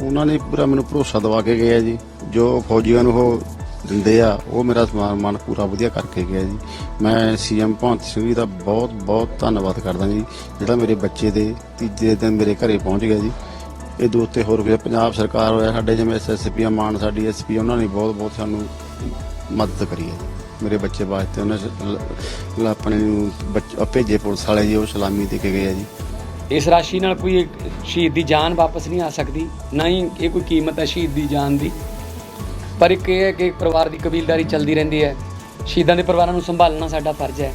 ਉਹਨਾਂ ਨੇ ਪੂਰਾ ਮੈਨੂੰ ਭਰੋਸਾ ਦਵਾ ਕੇ ਗਿਆ ਜੀ। ਜੋ ਫੌਜੀਆਂ ਨੂੰ ਉਹ ਦਿੰਦੇ ਆ, ਉਹ ਮੇਰਾ ਸਮਾਨ ਮਾਨ ਪੂਰਾ ਵਧੀਆ ਕਰਕੇ ਗਿਆ ਜੀ। ਮੈਂ ਸੀਐਮ ਭਗਵੰਤ ਸਿੰਘ ਜੀ ਦਾ ਬਹੁਤ ਬਹੁਤ ਧੰਨਵਾਦ ਕਰਦਾ ਜੀ, ਜਿਹੜਾ ਮੇਰੇ ਬੱਚੇ ਦੇ ਤੀਜੇ ਦਿਨ ਮੇਰੇ ਘਰੇ ਪਹੁੰਚ ਗਿਆ ਜੀ। ਇਹ ਦੋ ਉੱਤੇ ਹੋਰ ਵੀ ਪੰਜਾਬ ਸਰਕਾਰ ਹੋਇਆ, ਸਾਡੇ ਜਿਵੇਂ ਐਸਐਸਪੀ ਮਾਨ ਸਾਡੀ ਐਸਪੀ ਉਹਨਾਂ ਨੇ ਬਹੁਤ ਬਹੁਤ ਸਾਨੂੰ ਮਦਦ ਕਰੀ ਹੈ ਜੀ। ਮੇਰੇ ਬੱਚੇ ਵਾਸਤੇ ਉਹਨਾਂ ਆਪਣੇ ਨੂੰ ਭੇਜੇ ਪੁਲਿਸ ਵਾਲੇ ਜੀ, ਉਹ ਸਲਾਮੀ ਦੇ ਕੇ ਗਏ ਆ ਜੀ। ਇਸ ਰਾਸ਼ੀ ਨਾਲ ਕੋਈ ਸ਼ਹੀਦ ਦੀ ਜਾਨ ਵਾਪਸ ਨਹੀਂ ਆ ਸਕਦੀ, ਨਾ ਹੀ ਇਹ ਕੋਈ ਕੀਮਤ ਹੈ ਸ਼ਹੀਦ ਦੀ ਜਾਨ ਦੀ। ਪਰ ਇੱਕ ਇਹ ਹੈ ਕਿ ਪਰਿਵਾਰ ਦੀ ਕਬੀਲਦਾਰੀ ਚੱਲਦੀ ਰਹਿੰਦੀ ਹੈ। ਸ਼ਹੀਦਾਂ ਦੇ ਪਰਿਵਾਰਾਂ ਨੂੰ ਸੰਭਾਲਣਾ ਸਾਡਾ ਫਰਜ਼ ਹੈ।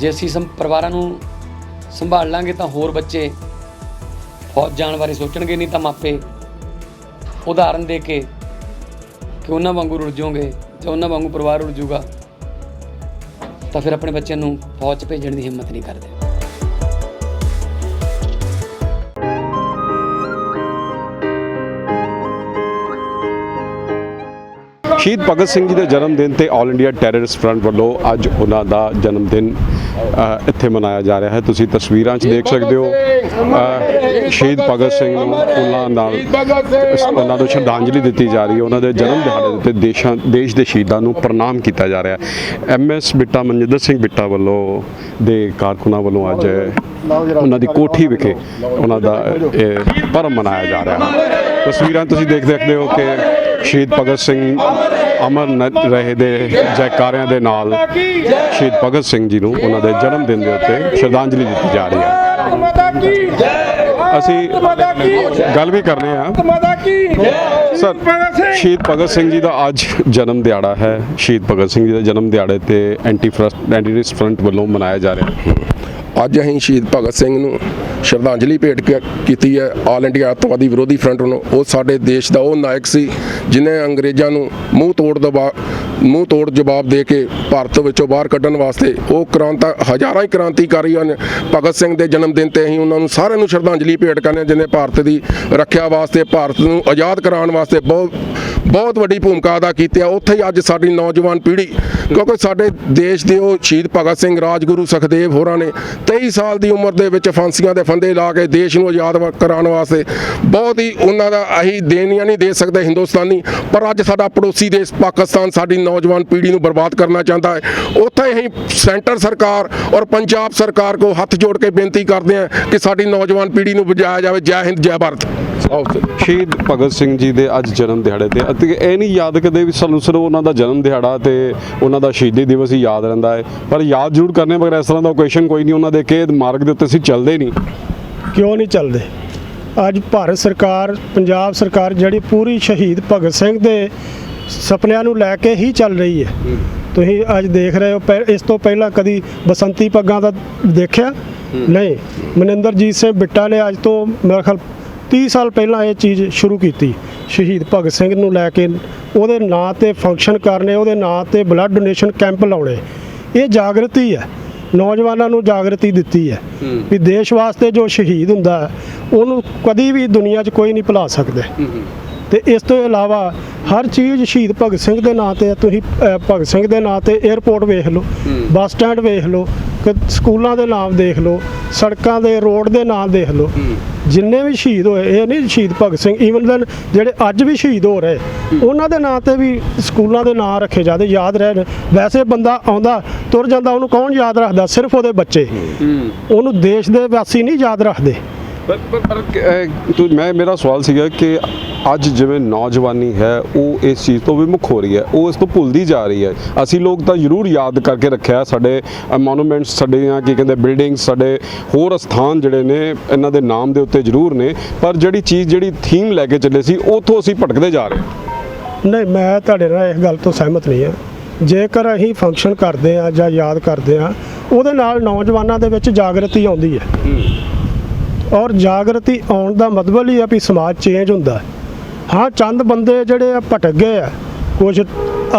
ਜੇ ਅਸੀਂ ਸੰ, ਪਰਿਵਾਰਾਂ ਨੂੰ ਸੰਭਾਲ ਲਾਂਗੇ ਤਾਂ ਹੋਰ ਬੱਚੇ ਫੌਜ ਜਾਣ ਬਾਰੇ ਸੋਚਣਗੇ, ਨਹੀਂ ਤਾਂ ਮਾਪੇ ਉਦਾਹਰਨ ਦੇ ਕੇ ਕਿ ਉਹਨਾਂ ਵਾਂਗੂ ਰੁੜ ਜਾਓਗੇ ਜਾਂ ਉਹਨਾਂ ਵਾਂਗੂ ਪਰਿਵਾਰ ਰੁੜ ਜਾਊਗਾ, ਤਾਂ ਫਿਰ ਆਪਣੇ ਬੱਚਿਆਂ ਨੂੰ ਫੌਜ 'ਚ ਭੇਜਣ ਦੀ ਹਿੰਮਤ ਨਹੀਂ ਕਰਦੇ। ਸ਼ਹੀਦ ਭਗਤ ਸਿੰਘ ਜੀ ਦੇ ਜਨਮ ਦਿਨ ਤੇ ਆਲ ਇੰਡੀਆ ਟੈਰਰਿਸਟ ਫਰੰਟ ਵੱਲੋਂ ਅੱਜ ਉਹਨਾਂ ਦਾ ਜਨਮ ਦਿਨ ਇੱਥੇ ਮਨਾਇਆ ਜਾ ਰਿਹਾ ਹੈ। ਤੁਸੀਂ ਤਸਵੀਰਾਂ 'ਚ ਦੇਖ ਸਕਦੇ ਹੋ ਸ਼ਹੀਦ ਭਗਤ ਸਿੰਘ ਨੂੰ ਉਹਨਾਂ ਨਾਲ, ਉਹਨਾਂ ਨੂੰ ਸ਼ਰਧਾਂਜਲੀ ਦਿੱਤੀ ਜਾ ਰਹੀ ਹੈ। ਉਹਨਾਂ ਦੇ ਜਨਮ ਦਿਹਾੜੇ ਦੇ ਉੱਤੇ ਦੇਸ਼ਾਂ, ਦੇਸ਼ ਦੇ ਸ਼ਹੀਦਾਂ ਨੂੰ ਪ੍ਰਣਾਮ ਕੀਤਾ ਜਾ ਰਿਹਾ ਹੈ। ਐਮਐਸ ਬਿੱਟਾ ਮਨਜਿੰਦਰ ਸਿੰਘ ਬਿੱਟਾ ਵੱਲੋਂ ਦੇ ਕਾਰਕੁਨਾਂ ਵੱਲੋਂ ਅੱਜ ਉਹਨਾਂ ਦੀ ਕੋਠੀ ਵਿਖੇ ਉਹਨਾਂ ਦਾ ਪਰਮ ਮਨਾਇਆ ਜਾ ਰਿਹਾ ਹੈ। ਤਸਵੀਰਾਂ ਤੁਸੀਂ ਦੇਖ ਸਕਦੇ ਹੋ ਕਿ ਸ਼ਹੀਦ ਭਗਤ ਸਿੰਘ ਅਮਰ ਨ- ਰਹੇ ਦੇ ਜੈਕਾਰਿਆਂ ਦੇ ਨਾਲ ਸ਼ਹੀਦ ਭਗਤ ਸਿੰਘ ਜੀ ਨੂੰ ਉਹਨਾਂ ਦੇ ਜਨਮ ਦਿਨ ਦੇ ਉੱਤੇ ਸ਼ਰਧਾਂਜਲੀ ਦਿੱਤੀ ਜਾ ਰਹੀ ਹੈ। ਅਸੀਂ ਗੱਲ ਵੀ ਕਰ ਰਹੇ ਹਾਂ ਸਰ, ਸ਼ਹੀਦ ਭਗਤ ਸਿੰਘ ਜੀ ਦਾ ਅੱਜ ਜਨਮ ਦਿਹਾੜਾ ਹੈ। ਸ਼ਹੀਦ ਭਗਤ ਸਿੰਘ ਜੀ ਦਾ ਜਨਮ ਦਿਹਾੜੇ ਤੇ ਐਂਟੀ ਫਰਸਟ ਐਂਟੀ ਫਰੰਟ ਵੱਲੋਂ ਮਨਾਇਆ ਜਾ ਰਿਹਾ ਹੈ। ਅੱਜ ਅਸੀਂ ਸ਼ਹੀਦ ਭਗਤ ਸਿੰਘ ਨੂੰ ਸ਼ਰਧਾਂਜਲੀ ਭੇਟ ਕ- ਕੀਤੀ ਹੈ ਆਲ ਇੰਡੀਆ ਅੱਤਵਾਦੀ ਵਿਰੋਧੀ ਫਰੰਟ ਵੱਲੋਂ। ਉਹ ਸਾਡੇ ਦੇਸ਼ ਦਾ ਉਹ ਨਾਇਕ ਸੀ, ਜਿਨੇ ਅੰਗਰੇਜ਼ਾਂ ਨੂੰ ਮੂੰਹ ਤੋੜ ਦਬਾ, ਮੂੰਹ ਤੋੜ ਜਵਾਬ ਦੇ ਕੇ ਭਾਰਤ ਵਿੱਚੋਂ ਬਾਹਰ ਕੱਢਣ ਵਾਸਤੇ ਉਹ ਕ੍ਰਾਂਤਾ, ਹਜ਼ਾਰਾਂ ਹੀ ਕ੍ਰਾਂਤੀਕਾਰੀ ਹਨ ਭਗਤ ਸਿੰਘ ਦੇ ਜਨਮ ਦਿਨ ਤੇ ਅਸੀਂ ਉਹਨਾਂ ਨੂੰ ਸਾਰਿਆਂ ਨੂੰ ਸ਼ਰਧਾਂਜਲੀ ਭੇਟ ਕਰਨੇ ਹਾਂ, ਜਿਨੇ ਭਾਰਤ ਦੀ ਰੱਖਿਆ ਵਾਸਤੇ, ਭਾਰਤ ਨੂੰ ਆਜ਼ਾਦ ਕਰਾਉਣ ਵਾਸਤੇ ਬਹੁਤ ਬਹੁਤ ਵੱਡੀ ਭੂਮਿਕਾ ਅਦਾ ਕੀਤੀ ਹੈ। ਉੱਥੇ ਹੀ ਅੱਜ ਸਾਡੀ ਨੌਜਵਾਨ ਪੀੜ੍ਹੀ ਕਿਉਂਕਿ ਸਾਡੇ ਦੇਸ਼ ਦੇ ਉਹ ਸ਼ਹੀਦ ਭਗਤ ਸਿੰਘ ਰਾਜਗੁਰੂ ਸੁਖਦੇਵ ਹੋਰਾਂ ਨੇ 23 ਸਾਲ ਦੀ ਉਮਰ ਦੇ ਵਿੱਚ ਫਾਂਸੀਆਂ ਦੇ ਫੰਦੇ ਲਾ ਕੇ ਦੇਸ਼ ਨੂੰ ਆਜ਼ਾਦ ਕਰਾਉਣ ਵਾਸਤੇ ਬਹੁਤ ਹੀ ਉਹਨਾਂ ਦਾ ਅਸੀਂ ਦੇਣੀਆਂ ਨਹੀਂ ਦੇ ਸਕਦੇ ਹਿੰਦੁਸਤਾਨੀ, ਪਰ ਅੱਜ ਸਾਡਾ ਪੜੋਸੀ ਦੇਸ਼ ਪਾਕਿਸਤਾਨ ਸਾਡੀ ਨੌਜਵਾਨ ਪੀੜ੍ਹੀ ਨੂੰ ਬਰਬਾਦ ਕਰਨਾ ਚਾਹੁੰਦਾ ਹੈ। ਉੱਥੇ ਅਸੀਂ ਸੈਂਟਰ ਸਰਕਾਰ ਔਰ ਪੰਜਾਬ ਸਰਕਾਰ ਕੋ ਹੱਥ ਜੋੜ ਕੇ ਬੇਨਤੀ ਕਰਦੇ ਹਾਂ ਕਿ ਸਾਡੀ ਨੌਜਵਾਨ ਪੀੜ੍ਹੀ ਨੂੰ ਬਚਾਇਆ ਜਾਵੇ। ਜੈ ਹਿੰਦ, ਜੈ ਭਾਰਤ। ਸ਼ਹੀਦ ਭਗਤ ਸਿੰਘ ਜੀ ਦੇ ਅੱਜ ਜਨਮ ਦਿਹਾੜੇ ਤੇ, ਅਤੇ ਇਹ ਨਹੀਂ ਯਾਦ ਕਰਦੇ ਵੀ ਸਾਨੂੰ ਸਿਰਫ ਉਹਨਾਂ ਦਾ ਜਨਮ ਦਿਹਾੜਾ ਤੇ ਉਹਨਾਂ ਦਾ ਸ਼ਹੀਦੀ ਦਿਵਸ ਹੀ ਯਾਦ ਰਹਿੰਦਾ ਹੈ। ਪਰ ਯਾਦ ਜ਼ਰੂਰ ਕਰਨੇ, ਮਗਰ ਇਸ ਤਰ੍ਹਾਂ ਦਾ ਓਕੇਸ਼ਨ ਕੋਈ ਨਹੀਂ, ਉਹਨਾਂ ਦੇ ਕੇ ਮਾਰਗ ਦੇ ਉੱਤੇ ਅਸੀਂ ਚੱਲਦੇ ਨਹੀਂ। ਕਿਉਂ ਨਹੀਂ ਚੱਲਦੇ? ਅੱਜ ਭਾਰਤ ਸਰਕਾਰ, ਪੰਜਾਬ ਸਰਕਾਰ ਜਿਹੜੀ ਪੂਰੀ ਸ਼ਹੀਦ ਭਗਤ ਸਿੰਘ ਦੇ ਸੁਪਨਿਆਂ ਨੂੰ ਲੈ ਕੇ ਹੀ ਚੱਲ ਰਹੀ ਹੈ। ਤੁਸੀਂ ਅੱਜ ਦੇਖ ਰਹੇ ਹੋ ਇਸ ਤੋਂ ਪਹਿਲਾਂ ਕਦੀ ਬਸੰਤੀ ਪੱਗਾਂ ਦਾ ਦੇਖਿਆ? ਨਹੀਂ। ਮਨਿੰਦਰਜੀਤ ਸਿੰਘ ਬਿੱਟਾ ਨੇ ਅੱਜ ਤੋਂ ਮੇਰੇ ਖਿਆਲ 30 ਸਾਲ ਪਹਿਲਾਂ ਇਹ ਚੀਜ਼ ਸ਼ੁਰੂ ਕੀਤੀ, ਸ਼ਹੀਦ ਭਗਤ ਸਿੰਘ ਨੂੰ ਲੈ ਕੇ ਉਹਦੇ ਨਾਂ ਤੇ ਫੰਕਸ਼ਨ ਕਰਨੇ ਉਹਦੇ ਨਾਂ ਤੇ ਬਲੱਡ ਡੋਨੇਸ਼ਨ ਕੈਂਪ ਲਾਉਣੇ। ਇਹ ਜਾਗਰਤੀ ਹੈ। ਨੌਜਵਾਨਾਂ ਨੂੰ ਜਾਗਰਤੀ ਦਿੱਤੀ ਹੈ। ਵੀ ਦੇਸ਼ ਵਾਸਤੇ ਜੋ ਸ਼ਹੀਦ ਹੁੰਦਾ ਹੈ, ਉਹਨੂੰ ਕਦੀ ਵੀ ਦੁਨੀਆ 'ਚ ਕੋਈ ਨਹੀਂ ਭੁਲਾ ਸਕਦਾ। ਤੇ ਇਸ ਤੋਂ ਇਲਾਵਾ ਹਰ ਚੀਜ਼ ਸ਼ਹੀਦ ਭਗਤ ਸਿੰਘ ਦੇ ਨਾਂ ਤੇ। ਤੁਸੀਂ ਭਗਤ ਸਿੰਘ ਦੇ ਨਾਂ ਤੇ 에ਅਰਪੋਰਟ ਵੇਖ ਲਓ ਬੱਸ ਸਟੈਂਡ ਵੇਖ ਲਓ ਸਕੂਲਾਂ ਦੇ ਨਾਮ ਦੇਖ ਲਓ ਸੜਕਾਂ ਦੇ ਰੋਡ ਦੇ ਨਾਮ ਦੇਖ ਲਓ। ਜਿੰਨੇ ਵੀ ਸ਼ਹੀਦ ਹੋਏ ਇਹ ਨਹੀਂ ਸ਼ਹੀਦ ਭਗਤ ਸਿੰਘ ਈਵਨ ਦਨ ਜਿਹੜੇ ਅੱਜ ਵੀ ਸ਼ਹੀਦ ਹੋ ਰਹੇ ਉਹਨਾਂ ਦੇ ਨਾਂ ਤੇ ਵੀ ਸਕੂਲਾਂ ਦੇ ਨਾਂ ਰੱਖੇ ਜਾਂਦੇ ਯਾਦ ਰਹਿਣ। ਵੈਸੇ ਬੰਦਾ ਆਉਂਦਾ ਤੁਰ ਜਾਂਦਾ ਉਹਨੂੰ ਕੌਣ ਯਾਦ ਰੱਖਦਾ? ਸਿਰਫ ਉਹਦੇ ਬੱਚੇ। ਉਹਨੂੰ ਦੇਸ਼ ਦੇ ਵਾਸੀ ਨਹੀਂ ਯਾਦ ਰੱਖਦੇ। ਪਰ ਮੈਂ ਮੇਰਾ ਸਵਾਲ ਸੀਗਾ ਕਿ ਅੱਜ ਜਿਵੇਂ ਨੌਜਵਾਨੀ ਹੈ ਉਹ ਇਸ ਚੀਜ਼ ਤੋਂ ਵਿਮੁਖ ਹੋ ਰਹੀ ਹੈ ਉਹ ਇਸ ਤੋਂ ਭੁੱਲਦੀ ਜਾ ਰਹੀ ਹੈ। ਅਸੀਂ ਲੋਕ ਤਾਂ ਜ਼ਰੂਰ ਯਾਦ ਕਰਕੇ ਰੱਖਿਆ ਸਾਡੇ ਮੋਨੂਮੈਂਟਸ ਸਾਡੀਆਂ ਕੀ ਕਹਿੰਦੇ ਬਿਲਡਿੰਗਸ ਸਾਡੇ ਹੋਰ ਸਥਾਨ ਜਿਹੜੇ ਨੇ ਇਹਨਾਂ ਦੇ ਨਾਮ ਦੇ ਉੱਤੇ ਜ਼ਰੂਰ ਨੇ ਪਰ ਜਿਹੜੀ ਚੀਜ਼ ਜਿਹੜੀ ਥੀਮ ਲੈ ਕੇ ਚੱਲੇ ਸੀ ਉਥੋਂ ਅਸੀਂ ਭਟਕਦੇ ਜਾ ਰਹੇ ਹਾਂ। ਨਹੀਂ ਮੈਂ ਤੁਹਾਡੇ ਨਾਲ ਇਸ ਗੱਲ ਤੋਂ ਸਹਿਮਤ ਨਹੀਂ ਹਾਂ। ਜੇਕਰ ਅਸੀਂ ਫੰਕਸ਼ਨ ਕਰਦੇ ਆ ਜਾਂ ਯਾਦ ਕਰਦੇ ਆ ਉਹਦੇ ਨਾਲ ਨੌਜਵਾਨਾਂ ਦੇ ਵਿੱਚ ਜਾਗਰਤੀ ਆਉਂਦੀ ਹੈ। ਔਰ ਜਾਗਰਤੀ ਆਉਣ ਦਾ ਮਤਲਬ ਹੀ ਆ ਵੀ ਸਮਾਜ ਚੇਂਜ ਹੁੰਦਾ ਹੈ। ਹਾਂ ਚੰਦ ਬੰਦੇ ਜਿਹੜੇ ਆ ਭਟਕ ਗਏ ਆ। ਕੁਝ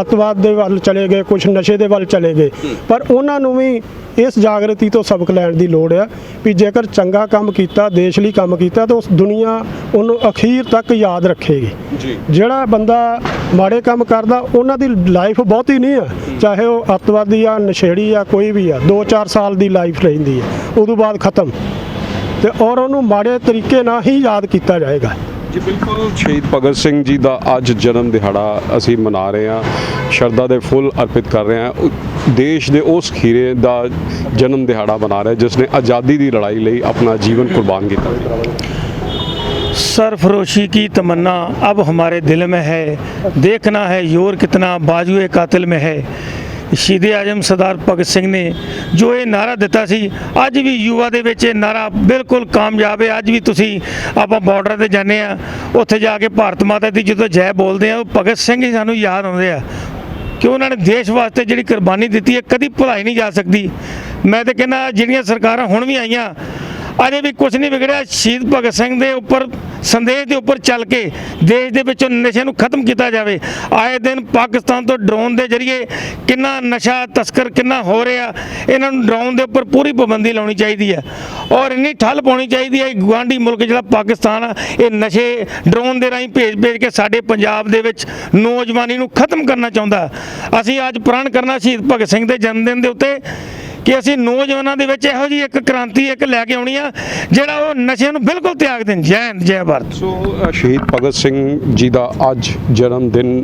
ਅਤਵਾਦ ਦੇ ਵੱਲ ਚਲੇ ਗਏ ਕੁਝ ਨਸ਼ੇ ਦੇ ਵੱਲ ਚਲੇ ਗਏ। ਪਰ ਉਹਨਾਂ ਨੂੰ ਵੀ ਇਸ ਜਾਗਰਤੀ ਤੋਂ ਸਬਕ ਲੈਣ ਦੀ ਲੋੜ ਆ ਵੀ ਜੇਕਰ ਚੰਗਾ ਕੰਮ ਕੀਤਾ ਦੇਸ਼ ਲਈ ਕੰਮ ਕੀਤਾ ਤਾਂ ਉਸ ਦੁਨੀਆ ਉਹਨੂੰ ਅਖੀਰ ਤੱਕ ਯਾਦ ਰੱਖੇਗੀ। ਜਿਹੜਾ ਬੰਦਾ ਮਾੜੇ ਕੰਮ ਕਰਦਾ ਉਹਨਾਂ ਦੀ ਲਾਈਫ ਬਹੁਤੀ ਨਹੀਂ ਆ। ਚਾਹੇ ਉਹ ਅੱਤਵਾਦੀ ਆ ਨਸ਼ੇੜੀ ਆ ਕੋਈ ਵੀ ਆ 2-4 ਸਾਲ ਦੀ ਲਾਈਫ ਰਹਿੰਦੀ ਹੈ ਉਦੋਂ ਬਾਅਦ ਖਤਮ। ਤੇ ਔਰ ਉਹਨੂੰ ਮਾੜੇ ਤਰੀਕੇ ਨਾਲ ਹੀ ਯਾਦ ਕੀਤਾ ਜਾਏਗਾ। ਜੀ ਬਿਲਕੁਲ ਸ਼ਹੀਦ ਭਗਤ ਸਿੰਘ ਜੀ ਦਾ ਅੱਜ ਜਨਮ ਦਿਹਾੜਾ ਅਸੀਂ ਮਨਾ ਰਹੇ ਹਾਂ ਸ਼ਰਧਾ ਦੇ ਫੁੱਲ ਅਰਪਿਤ ਕਰ ਰਹੇ ਹਾਂ ਉਹ ਦੇਸ਼ ਦੇ ਉਸ ਖੀਰੇ ਦਾ ਜਨਮ ਦਿਹਾੜਾ ਮਨਾ ਰਹੇ ਜਿਸ ਨੇ ਆਜ਼ਾਦੀ ਦੀ ਲੜਾਈ ਲਈ ਆਪਣਾ ਜੀਵਨ ਕੁਰਬਾਨ ਕੀਤਾ सरफरोशी की तमन्ना अब हमारे दिल में है देखना है योर कितना बाजुए कातिल में है ਸ਼ਹੀਦ ਆਜਮ ਸਰਦਾਰ ਭਗਤ ਸਿੰਘ ਨੇ ਜੋ ਇਹ ਨਾਰਾ ਦਿੱਤਾ ਸੀ, ਅੱਜ ਵੀ ਯੁਵਾ ਦੇ ਵਿੱਚ ਇਹ ਨਾਰਾ ਬਿਲਕੁਲ ਕਾਮਯਾਬ ਹੈ। ਅੱਜ ਵੀ ਤੁਸੀਂ ਆਪਾਂ ਬਾਰਡਰ ਤੇ ਜਾਂਦੇ ਆ ਉੱਥੇ ਜਾ ਕੇ ਭਾਰਤ ਮਾਤਾ ਦੀ ਜਦੋਂ ਜੈ ਬੋਲਦੇ ਆ ਉਹ ਭਗਤ ਸਿੰਘ ਹੀ ਸਾਨੂੰ ਯਾਦ ਆਉਂਦੇ ਆ ਕਿ ਉਹਨਾਂ ਨੇ ਦੇਸ਼ ਵਾਸਤੇ ਜਿਹੜੀ ਕੁਰਬਾਨੀ ਦਿੱਤੀ ਹੈ, ਕਦੀ ਭੁਲਾਈ ਨਹੀਂ ਜਾ ਸਕਦੀ। ਮੈਂ ਤਾਂ ਕਹਿੰਦਾ, ਜਿਹੜੀਆਂ ਸਰਕਾਰਾਂ ਹੁਣ ਵੀ ਆਈਆਂ, ਅਜੇ ਵੀ ਕੁਝ ਨਹੀਂ ਵਿਗੜਿਆ, ਸ਼ਹੀਦ ਭਗਤ ਸਿੰਘ ਦੇ ਉੱਪਰ ਸੰਦੇਸ਼ ਦੇ ਉੱਪਰ ਚੱਲ ਕੇ ਦੇਸ਼ ਦੇ ਵਿੱਚੋਂ ਨਸ਼ੇ ਨੂੰ ਖਤਮ ਕੀਤਾ ਜਾਵੇ। ਆਏ ਦਿਨ ਪਾਕਿਸਤਾਨ ਤੋਂ ਡਰੋਨ ਦੇ ਜ਼ਰੀਏ ਕਿੰਨਾ ਨਸ਼ਾ, ਤਸਕਰ ਕਿੰਨਾ ਹੋ ਰਿਹਾ, ਇਹਨਾਂ ਨੂੰ ਡਰੋਨ ਦੇ ਉੱਪਰ ਪੂਰੀ ਪਾਬੰਦੀ ਲਾਉਣੀ ਚਾਹੀਦੀ ਹੈ। ਔਰ ਇੰਨੀ ਠੱਲ ਪਾਉਣੀ ਚਾਹੀਦੀ ਹੈ ਗਵਾਂਢੀ ਮੁਲਕ ਜਿਹੜਾ ਪਾਕਿਸਤਾਨ ਆ, ਇਹ ਨਸ਼ੇ ਡਰੋਨ ਦੇ ਰਾਹੀਂ ਭੇਜ ਭੇਜ ਕੇ ਸਾਡੇ ਪੰਜਾਬ ਦੇ ਵਿੱਚ ਨੌਜਵਾਨੀ ਨੂੰ ਖਤਮ ਕਰਨਾ ਚਾਹੁੰਦਾ। ਅਸੀਂ ਅੱਜ ਪ੍ਰਣ ਕਰਨਾ ਸ਼ਹੀਦ ਭਗਤ ਸਿੰਘ ਦੇ ਜਨਮ ਦਿਨ ਦੇ ਉੱਤੇ ਕਿ ਅਸੀਂ ਨੌਜਵਾਨਾਂ ਦੇ ਵਿੱਚ ਇਹੋ ਜਿਹੀ ਇੱਕ ਕ੍ਰਾਂਤੀ ਇੱਕ ਲੈ ਕੇ ਆਉਣੀ ਆ, ਜਿਹੜਾ ਉਹ ਨਸ਼ੇ ਨੂੰ ਬਿਲਕੁਲ ਤਿਆਗ ਦੇਣ। ਜੈ ਹਿੰਦ, ਜੈ ਭਾਰਤ। ਸੋ ਸ਼ਹੀਦ ਭਗਤ ਸਿੰਘ ਜੀ ਦਾ ਅੱਜ ਜਨਮ ਦਿਨ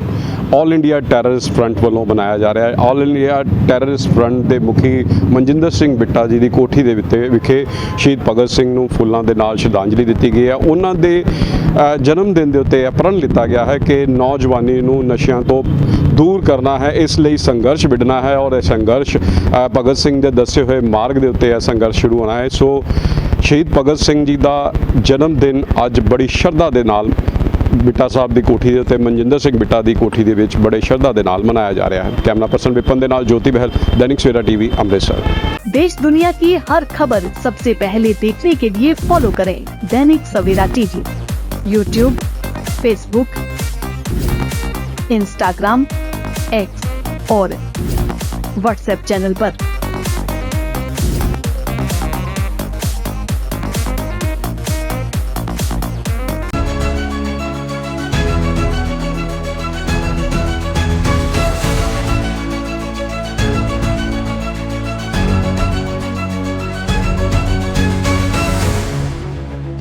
ਆਲ ਇੰਡੀਆ ਟੈਰਰਿਸਟ ਫਰੰਟ ਵੱਲੋਂ ਮਨਾਇਆ ਜਾ ਰਿਹਾ ਹੈ। ਆਲ ਇੰਡੀਆ ਟੈਰਰਿਸਟ ਫਰੰਟ ਦੇ ਮੁਖੀ ਮਨਜਿੰਦਰ ਸਿੰਘ ਬਿੱਟਾ ਜੀ ਦੀ ਕੋਠੀ ਦੇ ਵਿੱਚ ਵਿਖੇ ਸ਼ਹੀਦ ਭਗਤ ਸਿੰਘ ਨੂੰ ਫੁੱਲਾਂ ਦੇ ਨਾਲ ਸ਼ਰਧਾਂਜਲੀ ਦਿੱਤੀ ਗਈ ਹੈ। ਉਹਨਾਂ ਦੇ ਜਨਮ ਦਿਨ ਦੇ ਉੱਤੇ ਇਹ ਪ੍ਰਣ ਲਿੱਤਾ ਗਿਆ ਹੈ ਕਿ ਨੌਜਵਾਨੀ ਨੂੰ ਨਸ਼ਿਆਂ ਤੋਂ ਦੂਰ ਕਰਨਾ ਹੈ, ਇਸ ਲਈ ਸੰਘਰਸ਼ ਵਿੱਢਣਾ ਹੈ ਔਰ ਇਹ ਸੰਘਰਸ਼ ਭਗਤ ਸਿੰਘ ਦੇ ਦੱਸੇ ਹੋਏ ਮਾਰਗ ਦੇ ਉੱਤੇ ਇਹ ਸੰਘਰਸ਼ ਸ਼ੁਰੂ ਹੋਣਾ ਹੈ ਸੋ ਸ਼ਹੀਦ ਭਗਤ ਸਿੰਘ ਜੀ ਦਾ ਜਨਮ ਦਿਨ ਅੱਜ ਬੜੀ ਸ਼ਰਧਾ ਦੇ ਨਾਲ ਬਿੱਟਾ ਸਾਹਿਬ ਦੀ ਕੋਠੀ ਦੇ ਉੱਤੇ ਮਨਜਿੰਦਰ ਸਿੰਘ ਬਿੱਟਾ ਦੀ ਕੋਠੀ ਦੇ ਵਿੱਚ ਬੜੇ ਸ਼ਰਧਾ ਦੇ ਨਾਲ ਮਨਾਇਆ ਜਾ ਰਿਹਾ ਹੈ ਕੈਮਰਾ ਪਰਸਨ ਵਿਪਨ ਦੇ ਨਾਲ ਜੋਤੀ ਬਹਿਲ ਦੈਨਿਕ ਸਵੇਰਾ ਟੀਵੀ ਅੰਮ੍ਰਿਤਸਰ देश दुनिया की हर खबर सबसे पहले देखने के लिए फॉलो करें Dainik Savera TV YouTube Facebook Instagram X और व्हाट्सएप चैनल पर।